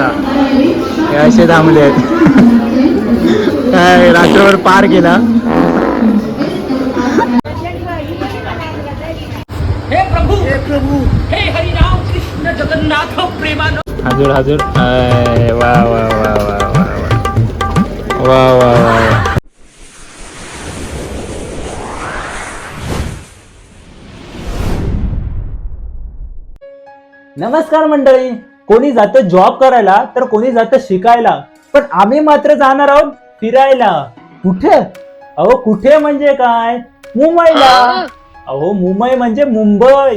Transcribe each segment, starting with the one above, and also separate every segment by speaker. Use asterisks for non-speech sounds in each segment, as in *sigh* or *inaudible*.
Speaker 1: हे असे थांबले आहेत. काय रात्रभर पार केला.
Speaker 2: हे प्रभु हे प्रभु हे हरि राम कृष्ण जगन्नाथ प्रेमानंद
Speaker 1: हजूर हजूर. वा वा वा वा वा वा वा वा वा.
Speaker 3: नमस्कार मंडळी. कोणी जातं जॉब करायला तर कोणी जातं शिकायला. पण आम्ही मात्र जाणार आहोत फिरायला. कुठे? अहो कुठे म्हणजे काय? मुंबईला. अहो मुंबई म्हणजे मुंबई.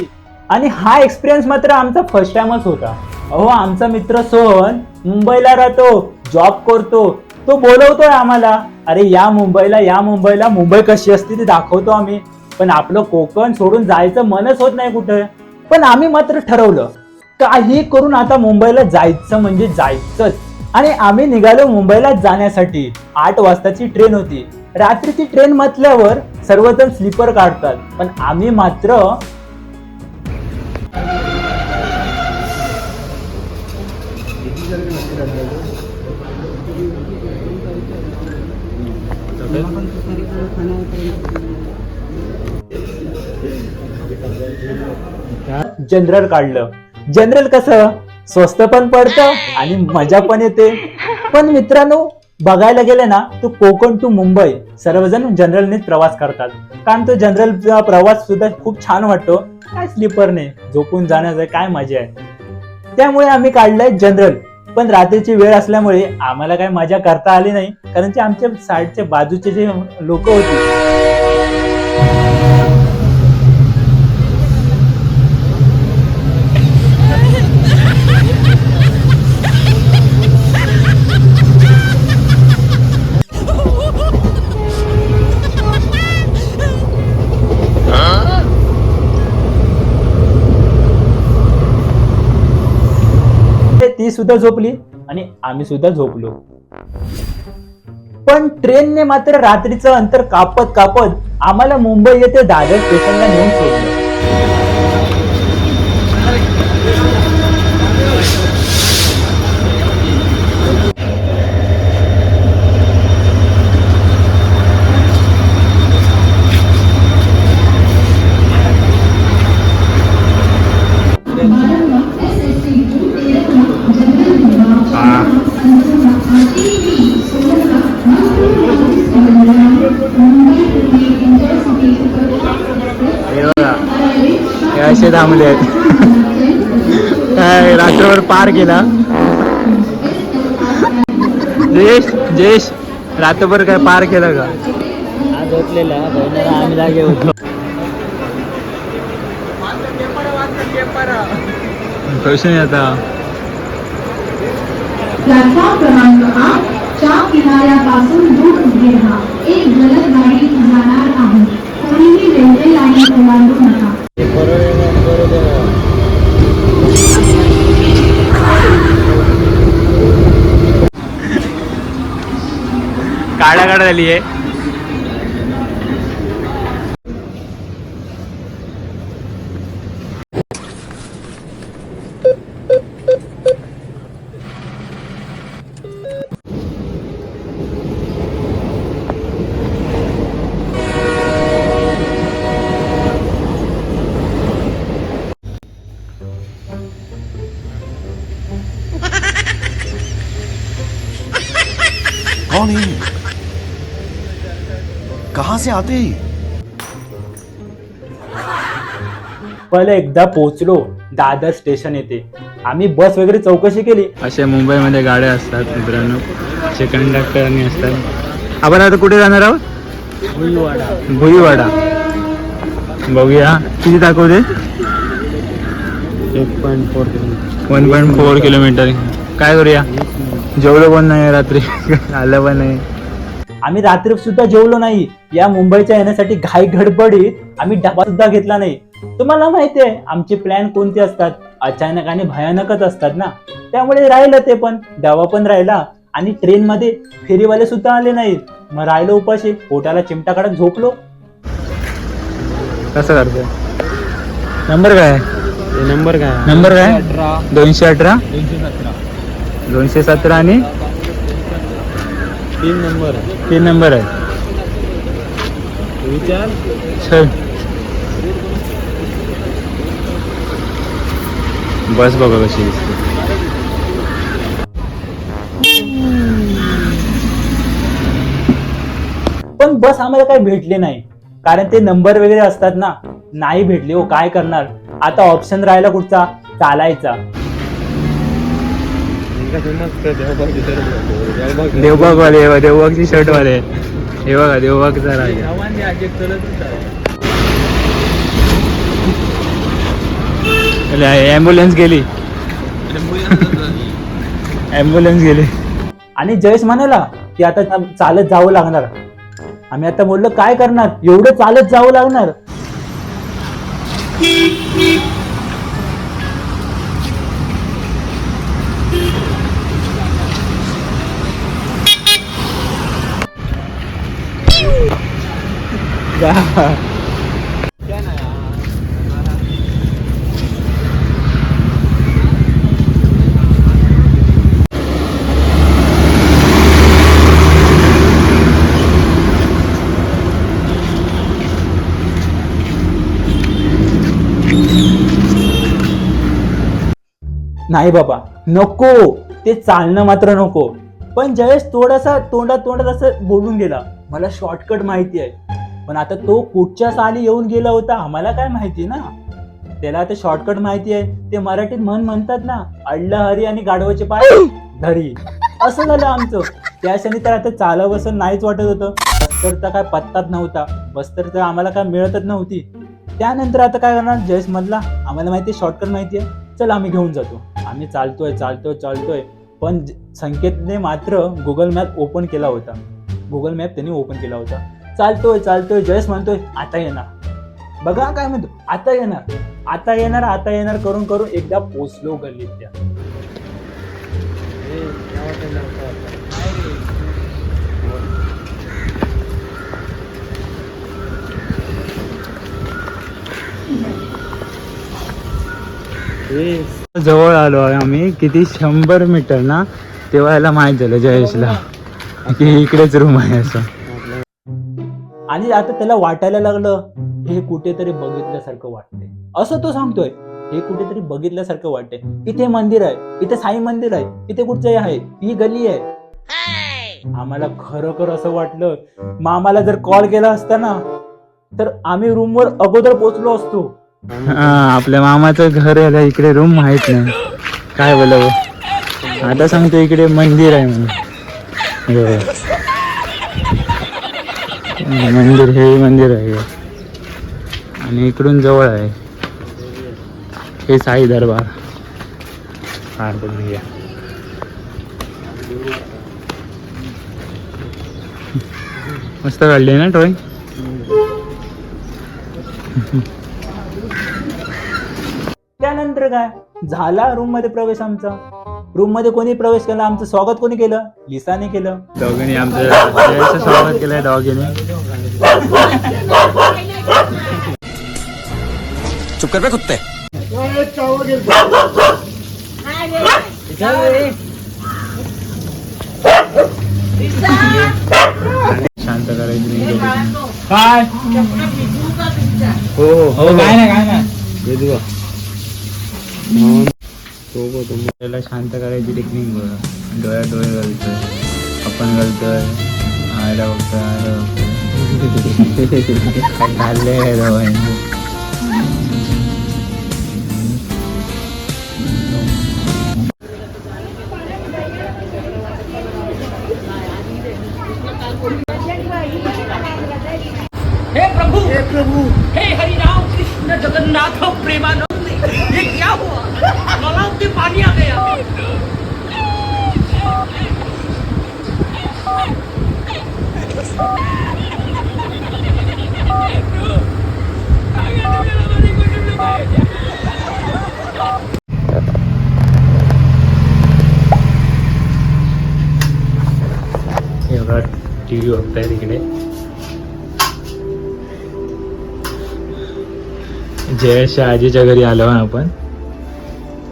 Speaker 3: आणि हा एक्सपिरियन्स मात्र आमचा फर्स्ट टाइमच होता. अहो आमचा मित्र सोहन मुंबईला राहतो जॉब करतो. तो बोलवतोय आम्हाला अरे या मुंबईला या मुंबईला. मुंबई कशी असते ती दाखवतो आम्ही. पण आपलं कोकण सोडून जायचं मनच होत नाही कुठे. पण आम्ही मात्र ठरवलं काही करून आता मुंबईला जायचं म्हणजे जायचंच. आणि आम्ही निघालो मुंबईला जाण्यासाठी. आठ वाजताची ट्रेन होती. रात्रीची ट्रेन म्हटल्यावर सर्वजण स्लीपर काढतात. पण आम्ही मात्र जनरल काढलं. जनरल कसं? स्वस्त पण पडतं आणि मजा पण येते. पण मित्रांनो बघायला गेले ना तो कोकण टू मुंबई सर्वजण जनरलनेच प्रवास करतात. कारण तो जनरलचा प्रवास सुद्धा खूप छान वाटतो. काय स्लीपरने झोपून जाण्याचा काय मजा आहे? त्यामुळे आम्ही काढलंय जनरल पण रात्रीची वेळ असल्यामुळे आम्हाला काय मजा करता आली नाही. कारण ते आमच्या साईडच्या बाजूचे जे लोक होते सुद्धा झोपली आणि आम्ही सुद्धा झोपलो. पण ट्रेनने मात्र रात्रीचं अंतर कापत कापत आम्हाला मुंबई येथे दादर स्टेशनला नेऊन सोडलं.
Speaker 1: असे थांबले आहेत. काय रात्रभर पार केला? जयेश जयेश रात्रभर काय पार केलं का?
Speaker 3: आज झोपलेला आम्ही जागे होतो
Speaker 1: क्वेश्चन आता.
Speaker 4: प्लॅटफॉर्म क्रमांक आठ आली आहे.
Speaker 5: कहाँ से आते हैं।
Speaker 3: पहिले एकदा पोहोचलो दादर स्टेशन येते आम्ही बस वगैरे चौकशी केली.
Speaker 1: अशा मुंबईमध्ये गाड्या असतात मित्रांनो. असे कंडक्टर आणि असतात. आपण आता कुठे जाणार आहोत? भुईवाडा. बघूया. किती दाखवते?
Speaker 3: एक point four kilometre
Speaker 1: one point four kilometre काय करूया? जेवलो पण नाही रात्री. *laughs* आलं पण नाही.
Speaker 3: आम्ही रात्री सुद्धा जेवलो नाही. या मुंबईच्या येण्यासाठी घाई गडबडीत आम्ही डबा सुद्धा घेतला नाही. तुम्हाला माहिती आहे आमचे प्लॅन कोणते असतात? अचानक आणि भयानकच असतात ना? त्यामुळे राहिलं ते पण. डबा पण राहिला आणि ट्रेन मध्ये फेरीवाले सुद्धा आले नाहीत. मग राहिलो उपाशी पोटाला चिमटा काढत झोपलो.
Speaker 1: कसं करतोय? नंबर काय?
Speaker 3: नंबर काय?
Speaker 1: नंबर काय? दोनशे अठरा. दोनशे सतरा आणि
Speaker 3: तीन नंबर
Speaker 1: तीन नंबर आहे.
Speaker 3: विचार.
Speaker 1: बस बघा कशी दिसते.
Speaker 3: पण बस आम्हाला काही भेटले नाही. कारण ते नंबर वगैरे असतात ना नाही भेटले हो काय करणार? आता ऑप्शन राहिला कुठचा? चालायचा.
Speaker 1: देवबाग वाले देवबागची शर्ट वाले हे बघा देवबागचा राजा ॲम्ब्युलन्स गेली. ॲम्ब्युलन्स गेली.
Speaker 3: आणि जयेश म्हणाला की आता चालत जावं लागणार. आम्ही आता बोललो काय करणार? एवढं चालत जावं लागणार. नाही बाबा नको. ते चालणं मात्र नको. पण जयेश थोडासा तोंडात तोंडात असं बोलून गेला मला शॉर्टकट माहिती आहे. पण आता तो कुठच्या साली येऊन गेला होता आम्हाला काय माहिती ना? त्याला आता शॉर्टकट माहिती आहे. ते मराठीत म्हण म्हणतात ना अडलं हरी आणि गाढवाचे पाय धरी. असं झालं आमचं. त्या क्षणी तर आता चालव असं नाहीच वाटत होतं. बस्तरचा काय पत्ताच नव्हता. बस्तर तर आम्हाला काय मिळतच नव्हती. त्यानंतर आता काय करणार? जयस मधला आम्हाला माहिती आहे शॉर्टकट माहिती आहे. चल आम्ही घेऊन जातो. आम्ही चालतोय चालतोय चालतोय. पण संकेतने मात्र गुगल मॅप ओपन केला होता. गुगल मॅप त्यांनी ओपन केला होता. चालतोय चालतोय जयेश म्हणतोय आता येणार. बघा काय म्हणतो आता येणार. आता येणार आता येणार करून करून एकदा पोचलो गल्लीत त्या
Speaker 1: जवळ आलो आहे आम्ही किती शंभर मीटर ना तेव्हा याला माहीत झालं जयेशला. की इकडेच रूम आहे असं.
Speaker 3: आणि आता त्याला वाटायला लागलं हे कुठेतरी बघितल्यासारखं वाटतंय. असं तो सांगतोय हे कुठेतरी बघितल्यासारखं वाटतंय. इथे मंदिर आहे इथे साई मंदिर आहे इथे कुठचं आहे ही गली आहे. आम्हाला खरोखर असं वाटलं मामाला जर कॉल केला असता ना तर आम्ही रूमवर अगोदर पोहोचलो असतो.
Speaker 1: आपल्या मामाचं घर आहे इकडे रूम माहीत नाही काय बोलावं? आता सांगतो इकडे मंदिर आहे म्हणून. मंदिर हे मंदिर आहे. आणि इकडून जवळ आहे. हे साई दरबार. बघून घ्या मस्त काढली ना ड्रॉइंग?
Speaker 3: त्यानंतर काय? झाला रूममध्ये प्रवेश आमचा. रूममध्ये कोणी प्रवेश केला? आमचं स्वागत कोणी केलं? लिसाने केलं.
Speaker 1: दोघांनी आमचं स्वागत केलंय दोघीने.
Speaker 5: चुप कर बे कुत्ते.
Speaker 1: शांत करायची
Speaker 3: काय?
Speaker 1: हो हो.
Speaker 3: काय नाही काय सोबत
Speaker 1: त्याला शांत करायची टेक्निक बघा. डोळ्या डोळे घालतोय. आपण घालतोय. आयला बघतोय आयला बघतोय. *laughs* काय घाललंय बघताय तिकडे. जयशच्या आजीच्या घरी आलो आपण.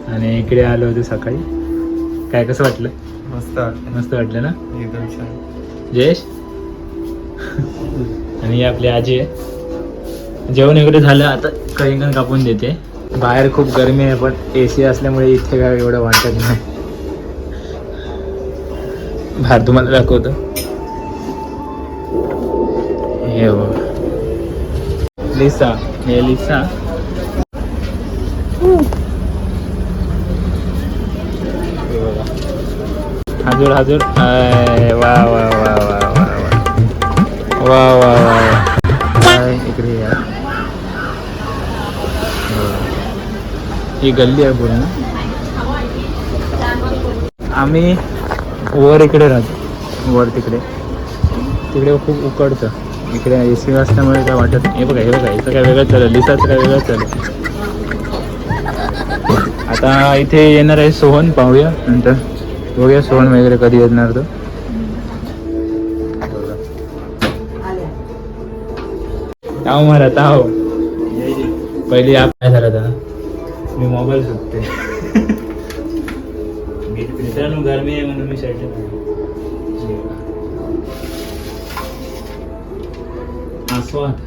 Speaker 1: आणि इकडे आलो होतो सकाळी. काय कसं वाटलं?
Speaker 5: मस्त
Speaker 1: मस्त वाटलं ना?
Speaker 5: एकदम छान.
Speaker 1: जयेश? आणि ही आपली आजी आहे. जेवण वगैरे झालं आता कलिंगण कापून देते. बाहेर खूप गरमी आहे पण ए सी असल्यामुळे इथे काय एवढं वाटत नाही. बाहेर तुम्हाला दाखवतो. Lisa. Hey, Lisa. Hazur, Hazur. Ay, wow, wow, wow, wow, wow. Wow, wow, wow. Ay, इकडे या. ही गल्ली आहे पूर्ण आम्ही वर इकडे राहतो वर तिकडे तिकडे खूप उकडतं इकडे ए सी असल्यामुळे काय वाटत हे बघा हे बघा इथं काय वेगळं चालेल लिसाचं काय वेगळं चालेल आता इथे येणार आहे सोहन पाहूया नंतर. बघूया सोहन वगैरे कधी येणार तो. ताव मारा ताव पहिली आप काय झाला आता? मी मोबाईल सुटते *laughs* मित्रांनो गरमी आहे म्हणून मी शर्ट आस्वाद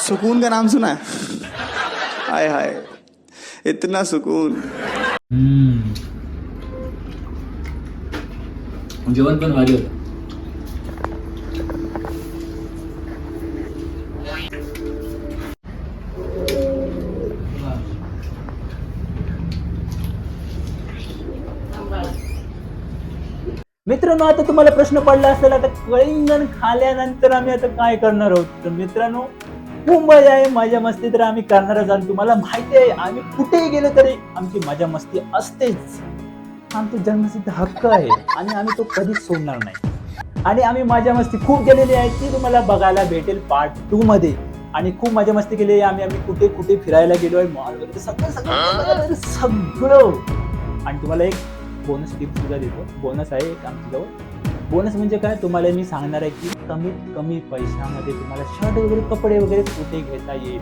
Speaker 6: सुकून का नाम सुना है? हाय हाय इतना सुकून.
Speaker 1: जेवण पण भारी होतं.
Speaker 3: मित्रांनो आता तुम्हाला प्रश्न पडला असेल आता कळिंगण खाल्यानंतर आम्ही आता काय करणार आहोत? तर मित्रांनो मुंबई आहे माझ्या मस्ती तर आम्ही करणारच आणि तुम्हाला माहिती आहे आम्ही कुठेही गेलो तरी आमची मजा मस्ती असतेच. आमचा जन्मसिद्ध हक्क आहे आणि आम्ही तो कधीच सोडणार नाही. आणि आम्ही माझ्या मस्ती खूप केलेली आहे ती तुम्हाला बघायला भेटेल पार्ट टू मध्ये. आणि खूप मजा मस्ती केली आहे आम्ही आम्ही कुठे कुठे फिरायला गेलो आहे मॉल वगैरे सगळं सगळं सगळं. आणि तुम्हाला एक बोनस टिप सुद्धा देतो. बोनस आहे एक आमच्याजवळ. बोनस म्हणजे काय? तुम्हाला मी सांगणार आहे की कमीत कमी पैशामध्ये तुम्हाला शर्ट वगैरे कपडे वगैरे कुठे घेता येईल?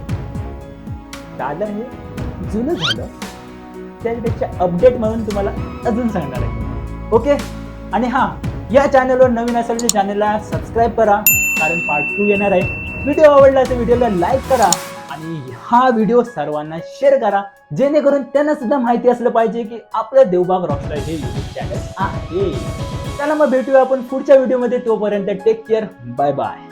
Speaker 3: दादा हे जुनं झालं. त्यापेक्षा अपडेट म्हणून तुम्हाला अजून सांगणार आहे. ओके आणि हां या चॅनलवर नवीन असेल तर चॅनलला सबस्क्राईब करा. कारण पार्ट टू येणार आहे. व्हिडिओ आवडला तर व्हिडिओला लाईक करा. आणि हा व्हिडिओ सर्वांना शेअर करा. जेणेकरून त्यांना सुद्धा माहिती असलं पाहिजे की आपलं देवबाग रॉकस्टार हे युट्यूब चॅनल आहे. चला मग भेटूया आपण पुढच्या व्हिडिओमध्ये तोपर्यंत टेक केअर बाय बाय